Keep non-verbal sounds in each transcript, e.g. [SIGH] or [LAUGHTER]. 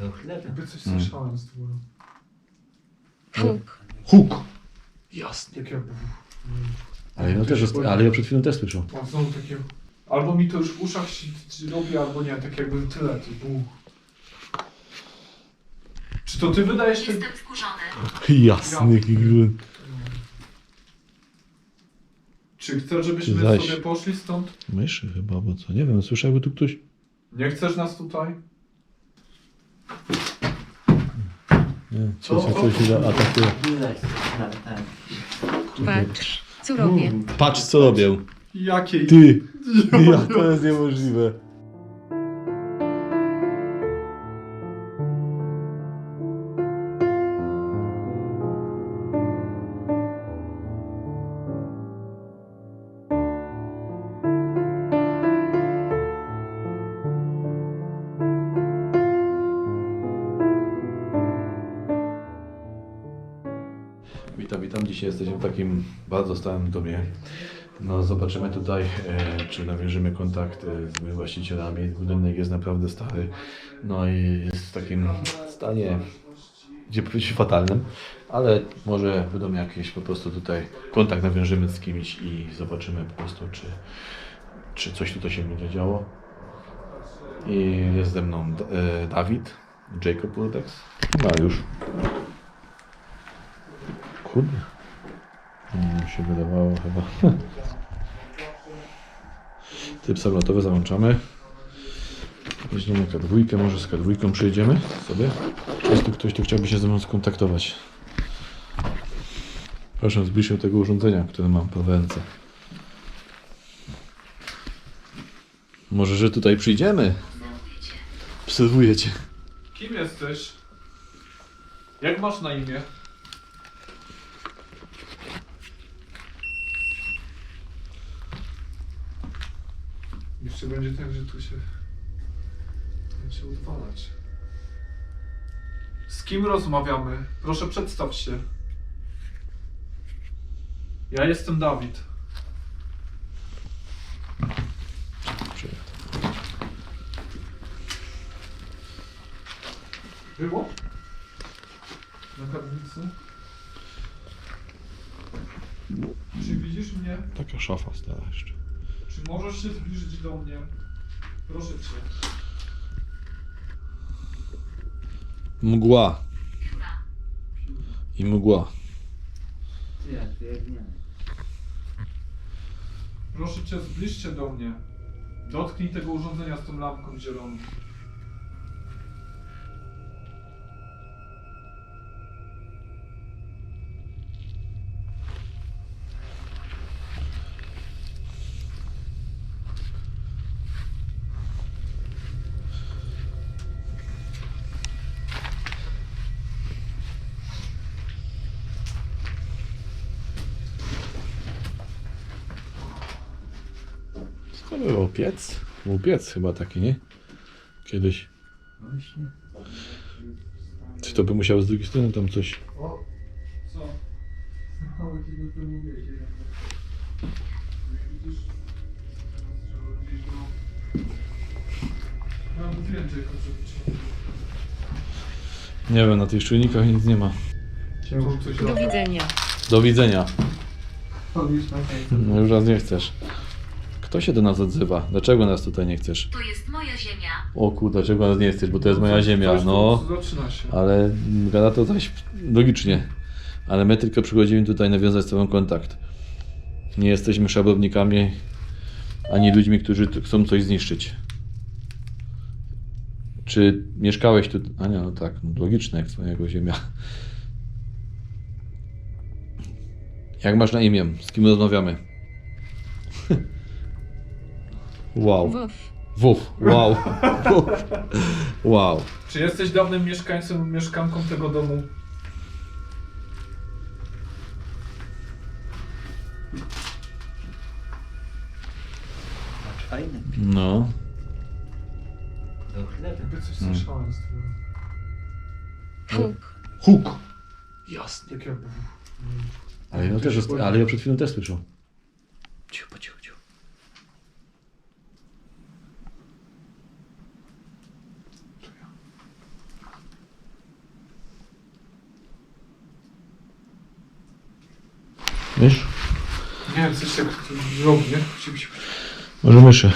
Do chleba. Jakby coś Mm. słyszałem z dwór. Huk. Huk! Jasny. Jak ja był. Ale ja, też, ale ja przed chwilą też. Mam znowu takie... Albo mi to już w uszach się robi, albo nie. Tak jakby tyle. To buch. Czy to ty wydajesz ten... Jestem wkurzony. Jasny. Czy chcesz, żebyśmy zaś. sobie poszli stąd? Myszy chyba, bo co? Nie wiem, słyszę jakby tu ktoś... Nie chcesz nas tutaj? Nie, Co? coś źle atakuje. Tak, tak. Patrz, co robię. Patrz co robię. Jakiej? Ty! Ja, [LAUGHS] to jest niemożliwe. Witam. Dzisiaj jesteśmy w takim bardzo starym domie. No, zobaczymy tutaj, e, czy nawiążemy kontakt z właścicielami. Budynek jest naprawdę stary. No i jest w takim stanie, gdzie powiedzieć fatalnym, ale może będą jakieś po prostu tutaj kontakt nawiążemy z kimś i zobaczymy po prostu, czy, czy coś tutaj się będzie działo. I jest ze mną e, Dawid, Jacob Urbex, Mariusz. Kurde. Mi się wydawało chyba. [LAUGHS] Typ sabotowy załączamy. Weźmiemy K2, może z K2 przejdziemy sobie. Jest tu ktoś, kto chciałby się ze mną skontaktować? Proszę zbliż się tego urządzenia, które mam po ręce. Może, że tutaj przyjdziemy? Obserwuję cię. Kim jesteś? Jak masz na imię? Jeszcze będzie tak, że tu się... Będzie odwalać. Z kim rozmawiamy? Proszę przedstaw się. Ja jestem Dawid. Było? Na kaplicy? Czy widzisz mnie? Taka szafa stara jeszcze. Czy możesz się zbliżyć do mnie? Proszę cię. Mgła i mgła. Ty, ja tu jak nie. Proszę cię, zbliż się do mnie. Dotknij tego urządzenia z tą lampką zieloną. Co to było? Piec? Był piec chyba taki, nie? Kiedyś. Właśnie. Czy to by musiało z drugiej strony tam coś... O, co? Widzisz? Trzeba gdzieś do... Mam więcej potrzeby. Nie wiem, na tych czujnikach nic nie ma. Coś Do widzenia. Do widzenia. No już raz nie chcesz. Kto się do nas odzywa? Dlaczego nas tutaj nie chcesz? To jest moja ziemia. O kur, dlaczego nas nie chcesz? Bo to jest moja ziemia, Coś no. Zaczyna się. Ale gada to zaś logicznie. Ale my tylko przychodzimy tutaj nawiązać z Tobą kontakt. Nie jesteśmy szablownikami, ani ludźmi, którzy chcą coś zniszczyć. Czy mieszkałeś tu? A nie, no tak, no logiczne jak twojego ziemia. Jak masz na imię? Z kim rozmawiamy? Wow. Wów. Wuf. Wow. [LAUGHS] Wow. Czy jesteś dawnym mieszkańcem, mieszkanką tego domu? Fajne. No. Do chleba. Jakby coś Mm. słyszałem z tego. Huk. Huk. Jasny. Jak ja. Ale ja, też, ale ja przed chwilą też słyszał. Cicho, cicho, Wiesz? Nie, coś tak robi, nie? Psi, psi, psi. Może myszy.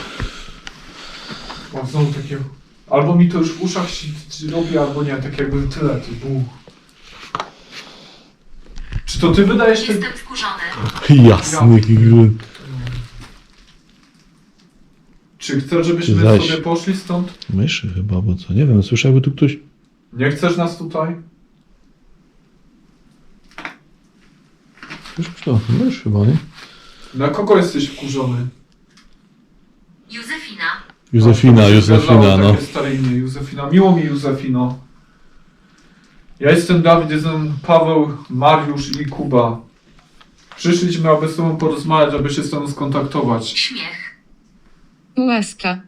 Mam znowu takie... Albo mi to już w uszach się robi, albo nie, tak jakby tyle. To było. Czy to ty wydajesz ten... Jestem wkurzony. Jasny grunt. Czy chcesz, żebyśmy Zaś. sobie poszli stąd? Myszy chyba, bo co? Nie wiem, słyszę jakby tu ktoś... Nie chcesz nas tutaj? Słyszysz to? Mysz chyba, nie? Na kogo jesteś wkurzony? Józefina. Józefina, się Józefina, no. Takie stare imię, Józefina. Miło mi, Józefino. Ja jestem Dawid, jestem Paweł, Mariusz i Kuba. Przyszliśmy, aby z tobą porozmawiać, aby się z tobą skontaktować. Śmiech. Łaska.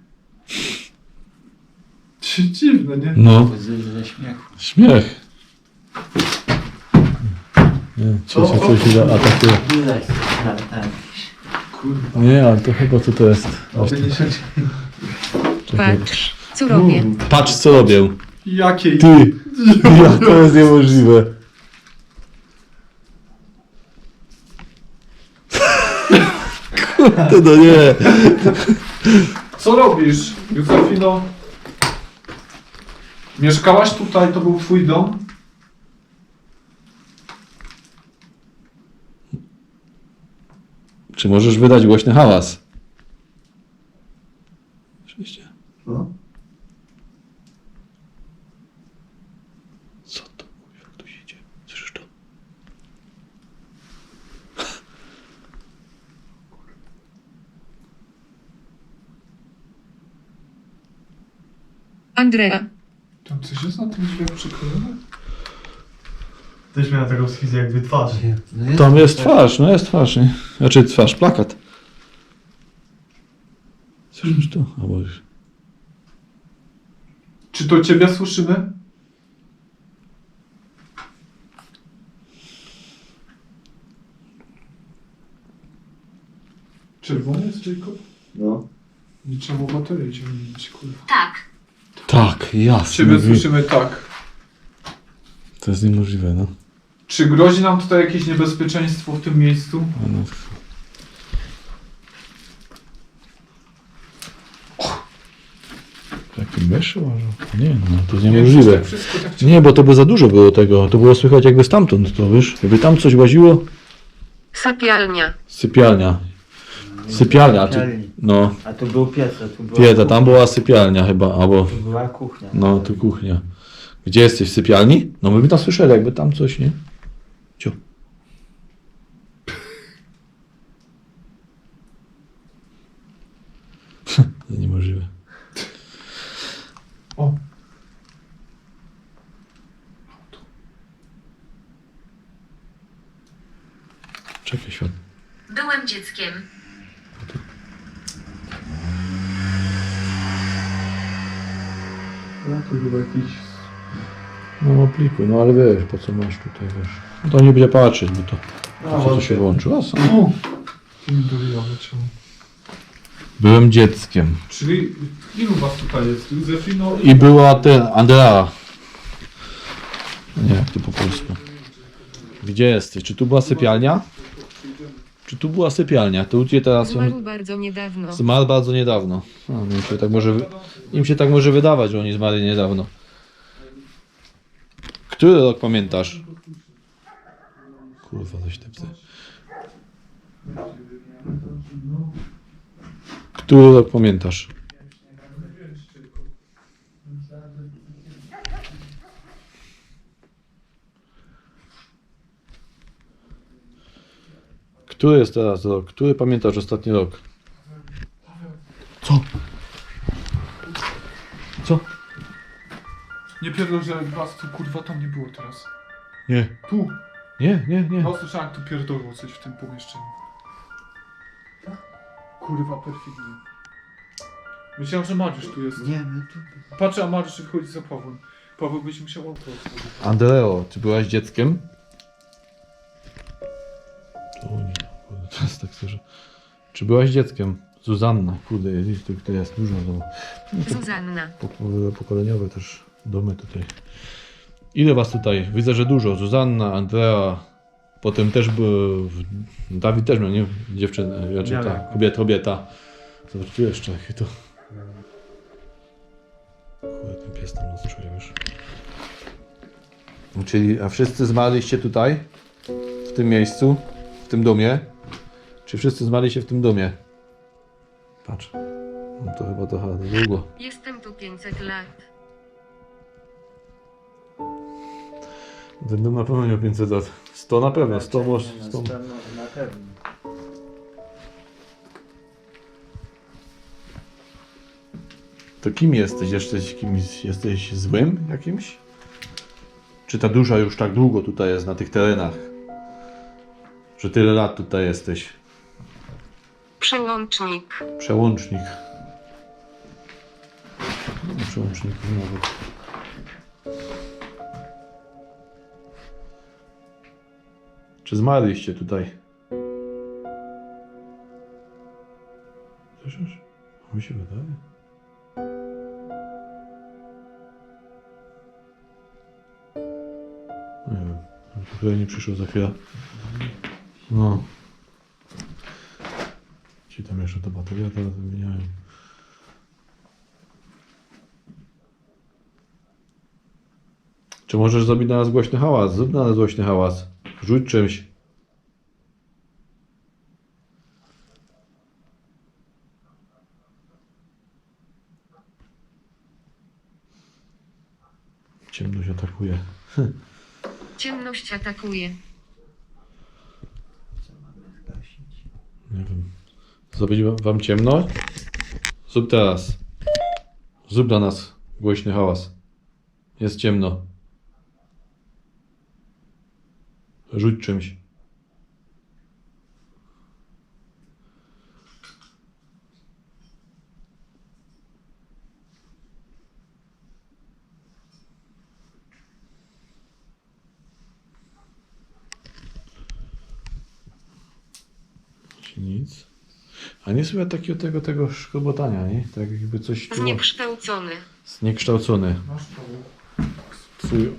Dziwne, nie? No, śmiechu. śmiech. Nie, coś się atakuje. Tak. Nie, ale to chyba co to jest? Patrz, co robię. Patrz co robię. Jakiej? Ty! [LAUGHS] Ja, to jest niemożliwe. Kurde, no nie. Co robisz, Józefino? Mieszkałaś tutaj, to był twój dom? Czy możesz wydać głośny hałas? Oczywiście. No. Co to jak ktoś idzie? Słyszysz to? Andrea. Tam coś jest na tym drzwiach przyklejone? Też miałem taką schizę jakby twarzy. No jest Tam jest twarz, no jest twarz, nie? Znaczy twarz, plakat. Słyszysz to? Albo już. Czy to ciebie słyszymy? Czerwony jest Jacob? No. Nie trzeba było baterię cię wymienić, kurwa. Tak. Tak, jasne. Ciebie słyszymy tak. To jest niemożliwe, no. Czy grozi nam tutaj jakieś niebezpieczeństwo w tym miejscu? No. Jaki myszy może? Nie, no to jest Nie, niemożliwe. tak wszystko tak Nie, bo to by za dużo było tego. To było słychać jakby stamtąd, to wiesz? Jakby tam coś łaziło. Sypialnia. Sypialnia. Sypialnia, Sypialni. no. A tu był piec, a tu była kuchnia. tam była sypialnia chyba, albo, Tu była kuchnia. no, tu kuchnia. Gdzie jesteś, w sypialni? No my by tam słyszeli, jakby tam coś, nie? Cio. [LAUGHS] to niemożliwe. O. Czekaj, świat. Byłem dzieckiem. No to chyba jakiś... No aplikuj, no ale wiesz, po co masz tutaj, wiesz. No to nie będzie patrzeć, bo to, po co to się włączyło? A, są. O! Nie dowiemy czemu. Byłem dzieckiem. Czyli ilu was tutaj jest? Józefino I była ten, Andrea. Nie, jak to po polsku. Gdzie jesteś? Czy tu była sypialnia? Czy tu była sypialnia? To Ciebie teraz Zmarł bardzo niedawno. zmarł bardzo niedawno. A, no im, się tak może, im się tak może wydawać, że oni zmarli niedawno. Który rok pamiętasz? Kurwa, coś te psy. Który rok pamiętasz? Który jest teraz rok? Który pamiętasz ostatni rok? Co? Co? Nie pierdol, że was tu kurwa tam nie było teraz. Nie. Tu! Nie, nie, nie. No słyszałem, tu pierdolło coś w tym pomieszczeniu. Kurwa, perfidnie. Myślałem, że Mariusz tu jest. Nie, my tu... Patrzę, a Mariusz wychodzi za Pawłem. Paweł byś musiał otworzyć. Andreo, czy byłaś dzieckiem? To nie, kurde, to jest tak szczerze. Czy byłaś dzieckiem? Zuzanna, kurde, jest, to, to jest dużo domu. Zuzanna. Pok- Pokoleniowe też domy tutaj. Ile was tutaj? Widzę, że dużo. Zuzanna, Andrea, Potem też był. Dawid też miał, nie? Dziewczynę, Miał ta kobieta, kobieta. Zobacz, tu jeszcze jakie to. Kurde, ten pies tam nas czuje, wiesz. Czyli, a wszyscy zmarliście tutaj? W tym miejscu? W tym domie? Czy wszyscy zmarliście w tym domie? Patrz. No to chyba trochę długo. Jestem tu 500 lat. Dom na pewno miał 500 lat. 100 na pewno, 100 może. Na 100. pewno, na pewno. To kim jesteś? Jesteś kimś, jesteś złym jakimś? Czy ta dusza już tak długo tutaj jest na tych terenach? Że tyle lat tutaj jesteś? Przełącznik. Przełącznik. No, przełącznik nawet. Czy zmarliście tutaj? Słyszysz? Mi się wydaje. Nie wiem. Tutaj nie przyszło za chwilę. No. Ci tam jeszcze ta bateria teraz wymieniają. Czy możesz zrobić na nas głośny hałas? Zrób na nas głośny hałas. Rzuć czymś. Ciemność atakuje. [LAUGHS] Ciemność atakuje. Nie wiem. Zrobić wa- wam ciemno? Zrób teraz. Zrób dla nas głośny hałas. Jest ciemno. Rzuć czymś. Nic. A nie słychać takiego tego, tego szkobotania, nie? Tak jakby coś było Zniekształcony. zniekształcony. Twój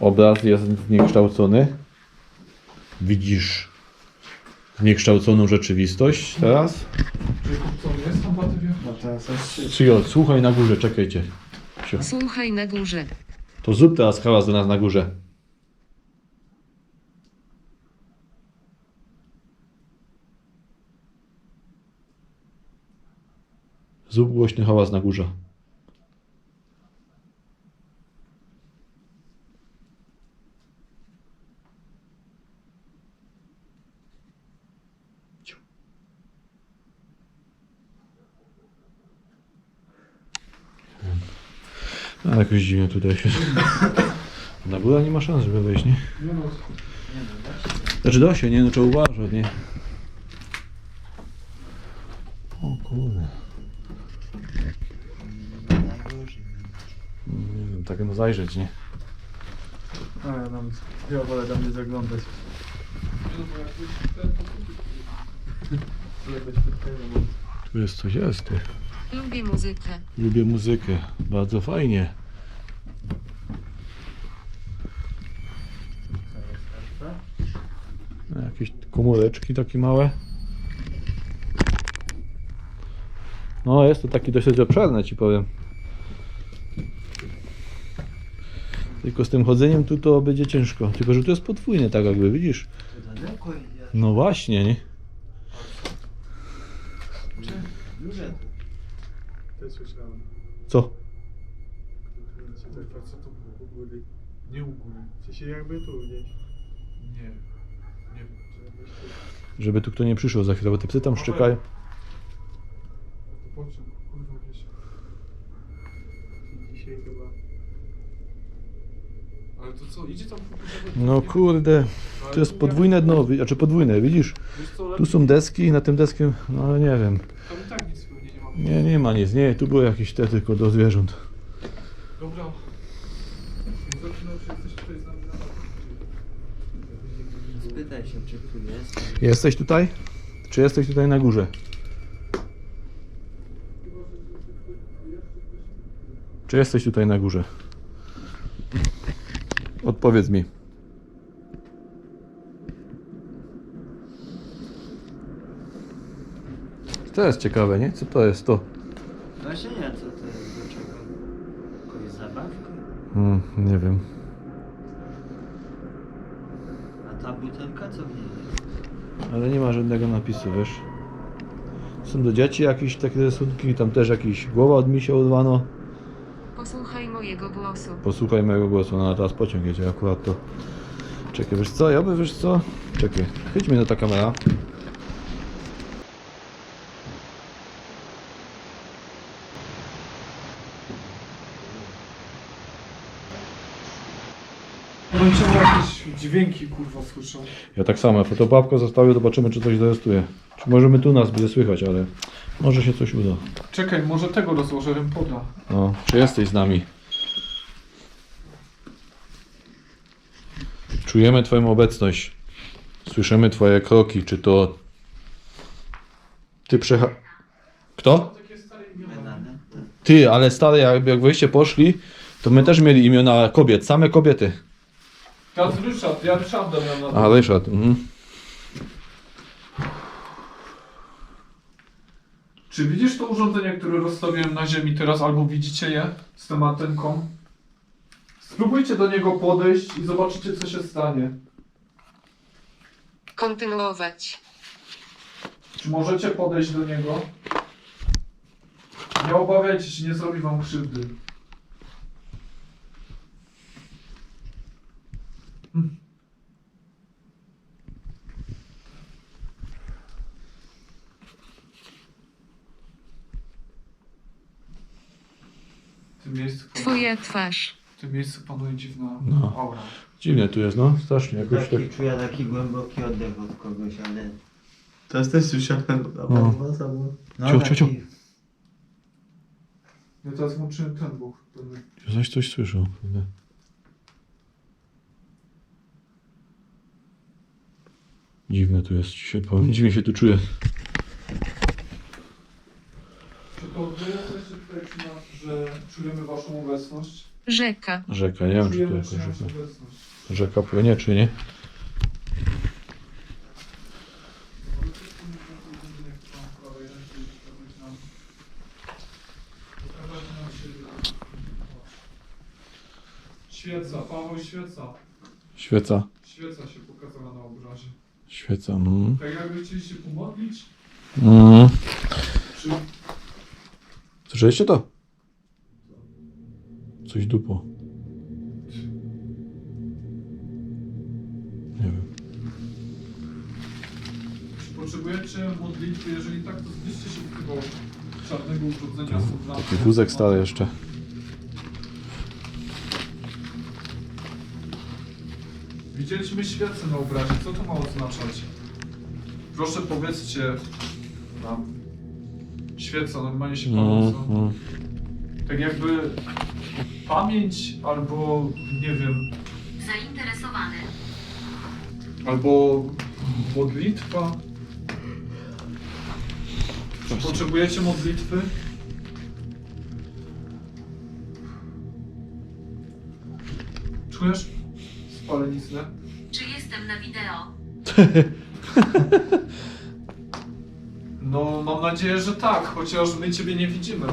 obraz jest zniekształcony. Widzisz zniekształconą rzeczywistość teraz? No Przyjo, słuchaj na górze, czekajcie. Sio. Słuchaj na górze. To zrób teraz hałas do nas na górze. Zrób głośny hałas na górze. A jakoś dziwnie tutaj się. Na górę nie ma szans, żeby wejść, nie? No, Znaczy da się, nie? No trzeba uważać, nie? O kurde. Nie wiem, tak no zajrzeć, nie? A ja tam, ja wolę tam nie zaglądać. Tu jest coś, jest ty. Lubię muzykę. Lubię muzykę. Bardzo fajnie. No, Jakieś komóreczki takie małe. No jest to taki dosyć obszerne ci powiem. Tylko z tym chodzeniem tu to będzie ciężko. Tylko, że tu jest podwójne tak jakby, widzisz? No właśnie, nie? Duże. też słyszałem. Co? Się tak facetów u góry. nie u sensie jakby tu gdzieś. Nie. Nie wiem. Tu- Żeby tu kto nie przyszło za chwilę, bo te psy tam szczekają. To po czym? Kurwa wiesz. Dzisiaj chyba. Ale to co, idzie tam po No kurde, to jest podwójne dno, wi- znaczy podwójne, widzisz? Wiesz co, Tu są deski i na tym deskiem, no ale nie wiem. Tam i tak nic pewnie nie ma. Nie, nie ma nic, nie, tu były jakieś te tylko do zwierząt. Dobra. Jesteś tutaj? Czy jesteś tutaj na górze? Czy jesteś tutaj na górze? Odpowiedz mi. To jest ciekawe, nie? Co to jest to? Właśnie nie, co to jest, do czego? Jakąś zabawkę? Hmm, nie wiem ta butelka co w niej jest? Ale nie ma żadnego napisu, wiesz? Są do dzieci jakieś takie rysunki, tam też jakiś głowa od misia urwano. Posłuchaj mojego głosu. Posłuchaj mojego głosu, no a teraz pociąg jedzie akurat to. Czekaj, wiesz co, ja by, wiesz co? Czekaj, chyć mnie na ta kamera. Będziemy jakieś dźwięki kurwa słyszał. Ja tak samo, fotopapkę zostawię, zobaczymy czy coś zarejestruje. Czy możemy tu nas będzie słychać, ale może się coś uda. Czekaj, może tego rozłożę poda. No, czy jesteś z nami? Czujemy Twoją obecność. Słyszymy Twoje kroki. Czy to. Ty przecha. Kto? Ty, ale stary, jak, jak wyście poszli, to my też mieli imiona kobiet, same kobiety. Teraz Ryszard, ja Ryszarda miałem na A, to. Ryszard. Mhm. Czy widzisz to urządzenie, które rozstawiłem na ziemi teraz, albo widzicie je z tą antenką? Spróbujcie do niego podejść i zobaczycie, co się stanie. Kontynuować. Czy możecie podejść do niego? Nie obawiajcie się, nie zrobi wam krzywdy. Tym miejscu, Twoja twarz. w tym miejscu panuje dziwna No. aura. Dziwnie tu jest, no. Strasznie jakoś tak. Taki, czuję taki głęboki oddech od kogoś, ale... Teraz też słyszałem, No. pan was albo... No, Ciu, ciu, ciu. taki- Ja teraz włączyłem ten dwóch. Coś coś słyszał. Dziwne tu jest, powiem. Dziwnie się tu czuję. Czy to wy jesteście tutaj przy nas, że czujemy waszą obecność? Rzeka. Rzeka, nie wiem czy tu Czujemy jakaś czyjąś rzeka. obecność. Rzeka płynie czy nie? Świeca, Paweł świeca. Świeca. Świeca się pokazała na obrazie. Świeca. Mm. Tak jakby chcieli się pomodlić, Mm. czy Słyszeliście to? Coś dupo. Nie wiem. Czy potrzebujecie modlitwy? Jeżeli tak, to zbliżcie się do tego czarnego urządzenia. z Taki wózek stary jeszcze. Widzieliśmy świecę na obrazie. Co to ma oznaczać? Proszę powiedzcie. Świeca, normalnie się Mm, paląca. mm. Tak jakby pamięć albo, nie wiem, Zainteresowany. albo modlitwa. Czy potrzebujecie modlitwy? Czujesz spaleniznę? Czy jestem na wideo? [LAUGHS] Mam nadzieję, że tak, chociaż my Ciebie nie widzimy.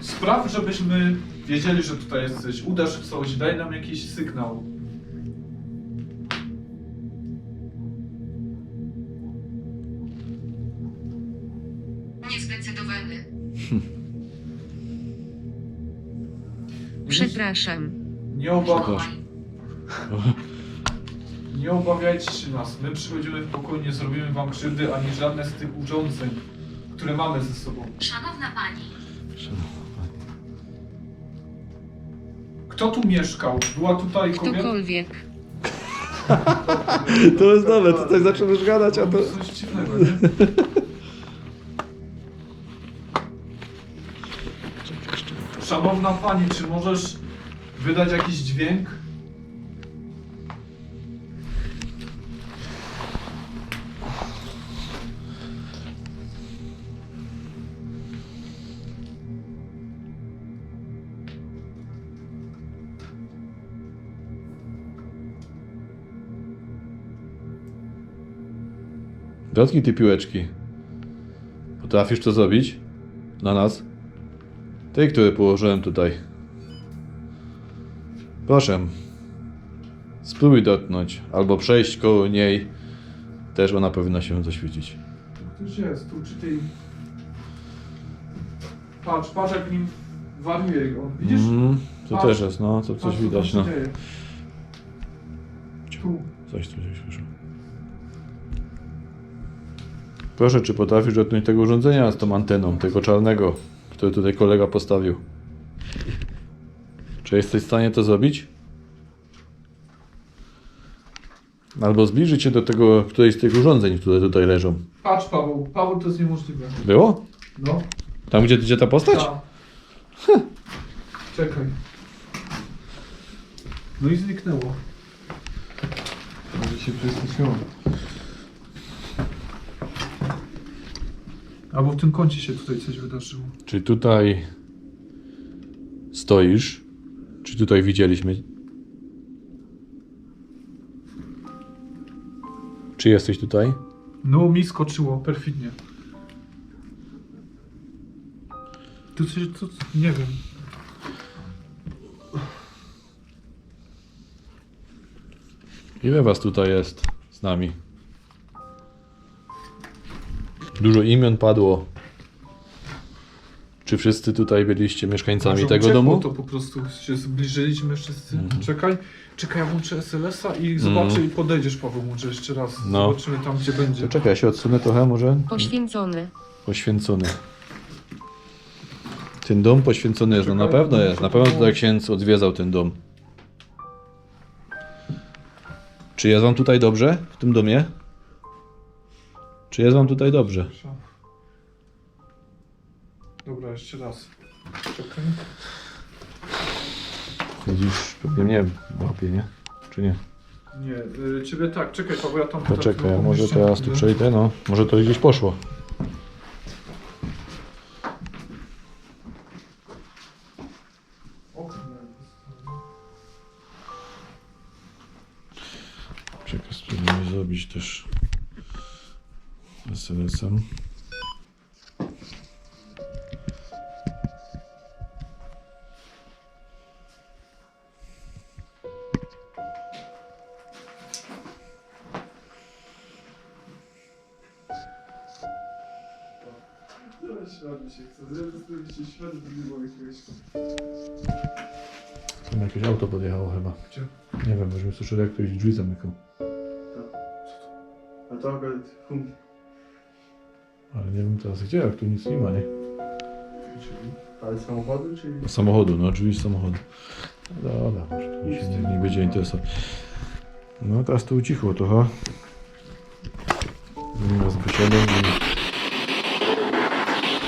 Spraw, żebyśmy wiedzieli, że tutaj jesteś. Uderz w coś, daj nam jakiś sygnał. Niezdecydowany. [LAUGHS] Przepraszam. Nie, oba Wołaj. [LAUGHS] nie obawiajcie się nas. My przychodzimy w pokoju, nie zrobimy Wam krzywdy, ani żadne z tych urządzeń, które mamy ze sobą. Szanowna pani. Kto tu mieszkał? Była tutaj kobieta? Ktokolwiek. [LAUGHS] To jest nowe, tutaj zaczynamy gadać, a to... Coś dziwnego, nie? [LAUGHS] Szanowna Pani, czy możesz wydać jakiś dźwięk? Dotknij ty piłeczki. Potrafisz to zrobić? Na nas? Tej, które położyłem tutaj. Proszę. Spróbuj dotknąć, albo przejść koło niej. Też ona powinna się zaświecić. Ktoś jest, tu czy tej... Patrz, patrz jak nim wariuje go. Widzisz? Mhm, to Patrz. też jest, no, to coś Patrz, co widać, tam no. dzieje. Tu. Coś tu się słyszy. Proszę, czy potrafisz dotknąć tego urządzenia z tą anteną, tego czarnego, który tutaj kolega postawił? Czy jesteś w stanie to zrobić? Albo zbliżyć się do tego, którejś z tych urządzeń, które tutaj leżą. Patrz Paweł, Paweł to jest niemożliwe. Było? No. Tam, gdzie, gdzie ta postać? Tak. Czekaj. No i zniknęło. Może się przeskoczyło. Albo w tym kącie się tutaj coś wydarzyło. Czy tutaj stoisz? Czy tutaj widzieliśmy? Czy jesteś tutaj? No mi skoczyło perfidnie. Tu coś, co, nie wiem. Ile was tutaj jest z nami? Dużo imion padło. Czy wszyscy tutaj byliście mieszkańcami Może tego uciekło domu? to po prostu się zbliżyliśmy wszyscy. Mhm. Czekaj, czekaj, ja włączę SLS-a i zobaczę i podejdziesz Paweł może jeszcze raz. No. Zobaczymy tam gdzie będzie. To czekaj, ja się odsunę trochę może. Poświęcony. Poświęcony. Ten dom poświęcony jest, no na pewno jest. Na pewno tutaj księdz odwiedzał ten dom. Czy jest wam tutaj dobrze w tym domie? Czy jest wam tutaj dobrze? Dobra, jeszcze raz. Czekaj. Widzisz, pewnie mnie łapie, nie? Czy nie? Nie, y, ciebie tak, czekaj Paweł, ja tam... To czekaj, może teraz tu przejdę, no. Może to gdzieś poszło. Czekaj, spróbuję zrobić też jakiegoś... Tam jakieś auto podjechało chyba. Gdzie? Nie wiem, możemy słyszeli jak ktoś drzwi zamykał. A to akurat hum. Ale nie wiem teraz gdzie, jak tu nic nie ma, nie? Ale samochody, czy... Do samochodu, no drzwi z samochodu. No dobra, może to się nie, nie będzie interesować. No teraz to ucichło trochę. Nie raz wysiadłem i...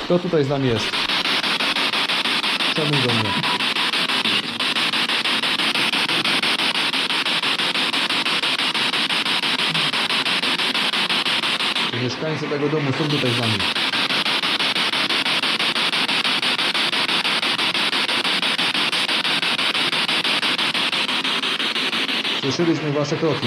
Kto tutaj z nami jest? Czemu do mnie? Czy Mieszkańcy tego domu są tutaj z nami. Słyszeliśmy wasze kroki.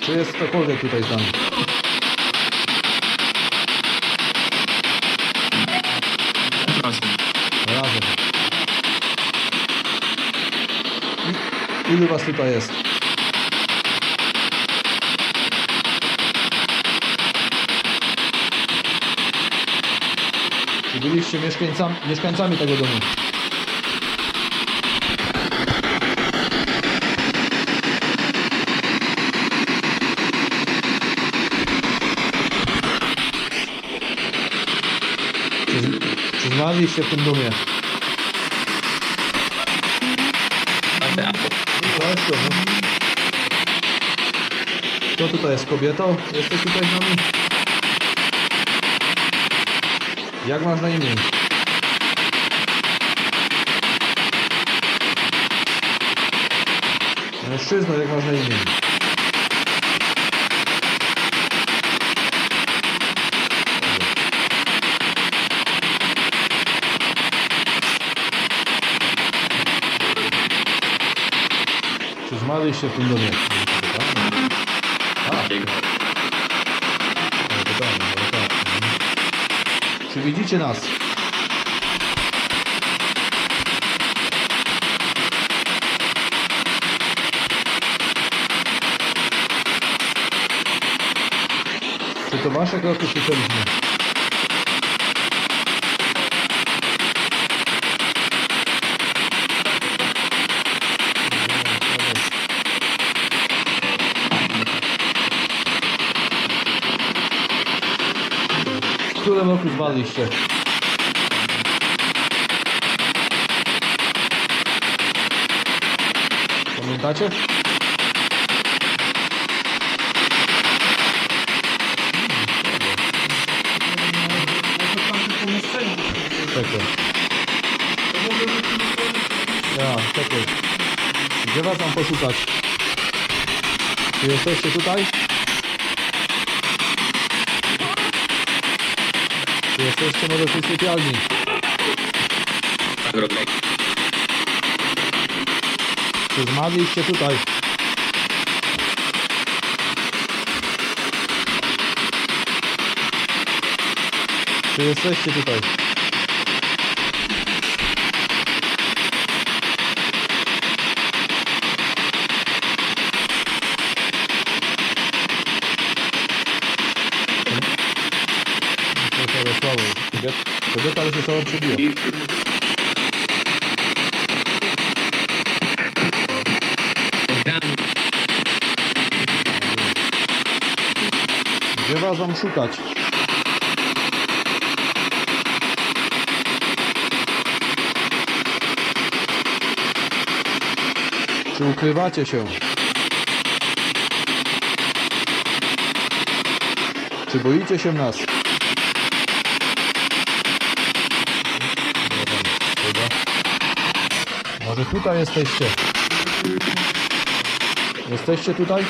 Czy jest ktokolwiek tutaj z nami? Ilu was tutaj jest? Czy byliście mieszkańcami, mieszkańcami tego domu? Czy, czy znaliście w tym domie? Tu, no. Kto tutaj jest kobietą? Jesteś tutaj z nami? Jak masz na imię? Mężczyzna, jak masz na imię? Zmaliście w tym domie? A, no to tak, no tak. Czy widzicie nas? Czy to wasze kroki słyszeliśmy? W którym roku zmarliście? Pamiętacie? Czekaj. Ja, czekaj. Gdzie was mam poszukać? Czy jesteście tutaj? Jesteście może w tej sypialni? Czy zmarliście tutaj? Czy jesteście tutaj? To jest słabo. Kobiet- Słabo przebiła. Gdzie was mam szukać? Czy ukrywacie się? Czy boicie się nas? Dobra. Może tutaj jesteście? Jesteście tutaj?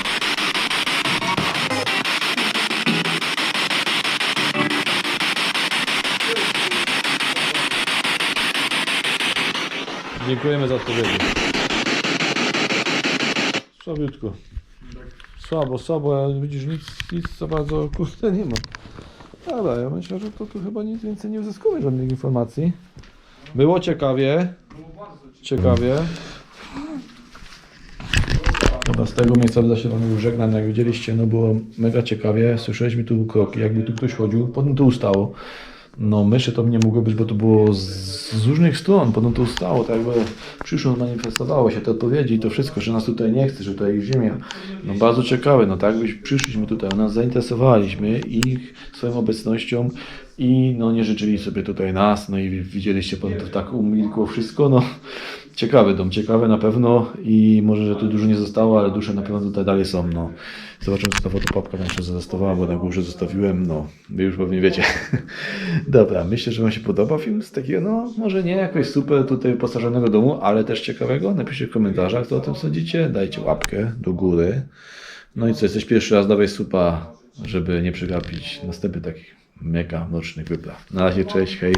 Dziękujemy za odpowiedzi. Słabiutko. Słabo, słabo, ale widzisz, nic, nic za bardzo kurde nie ma. Dobra, ja myślę, że to tu chyba nic więcej nie uzyskuje żadnych informacji. Było ciekawie. Ciekawie. Dobra, z tego miejsca dla się wam już żegnam, jak widzieliście, no było mega ciekawie, słyszeliśmy tu kroki, jakby tu ktoś chodził, potem tu ustało. No myszy to nie mogło być, bo to było z, z różnych stron, potem to ustało, tak jakby przyszło, manifestowało się te odpowiedzi i to wszystko, że nas tutaj nie chce, że tutaj ich ziemia. No bardzo ciekawe, no tak, byś przyszliśmy tutaj, nas zainteresowaliśmy ich swoją obecnością i no nie życzyli sobie tutaj nas, no i widzieliście, potem to tak umilkło wszystko, no ciekawy dom, ciekawy na pewno i może, że tu dużo nie zostało, ale dusze na pewno tutaj dalej są, no. Zobaczymy, co ta fotopapka nam jeszcze zostawała, bo na górze zostawiłem, no, wy już pewnie wiecie. [LAUGHS] Dobra, myślę, że Wam się podoba film z takiego, no, może nie jakoś super tutaj wyposażonego domu, ale też ciekawego. Napiszcie w komentarzach, co o tym sądzicie, dajcie łapkę do góry. No i co, jesteś pierwszy raz, dawaj supa, żeby nie przegapić następnych takich mega nocnych wypraw. Na razie, cześć, hej.